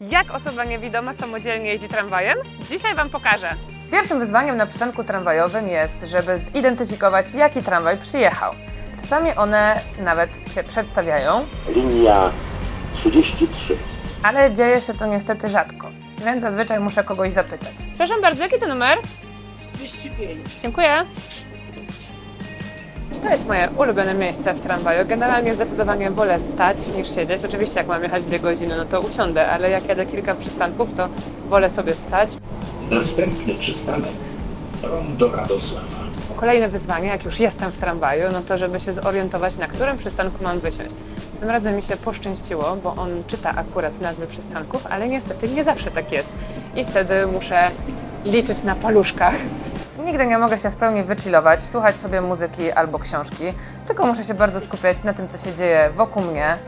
Jak osoba niewidoma samodzielnie jeździ tramwajem? Dzisiaj Wam pokażę. Pierwszym wyzwaniem na przystanku tramwajowym jest, żeby zidentyfikować, jaki tramwaj przyjechał. Czasami one nawet się przedstawiają, linia 33. ale dzieje się to niestety rzadko, więc zazwyczaj muszę kogoś zapytać. Przepraszam bardzo, jaki to numer? 205. Dziękuję. To jest moje ulubione miejsce w tramwaju. Generalnie zdecydowanie wolę stać niż siedzieć. Oczywiście jak mam jechać dwie godziny, no to usiądę, ale jak jadę kilka przystanków, to wolę sobie stać. Następny przystanek Rondo Radosława. Kolejne wyzwanie, jak już jestem w tramwaju, no to żeby się zorientować, na którym przystanku mam wysiąść. Tym razem mi się poszczęściło, bo on czyta akurat nazwy przystanków, ale niestety nie zawsze tak jest. I wtedy muszę liczyć na paluszkach. Nigdy nie mogę się w pełni wychillować, słuchać sobie muzyki albo książki, tylko muszę się bardzo skupiać na tym, co się dzieje wokół mnie.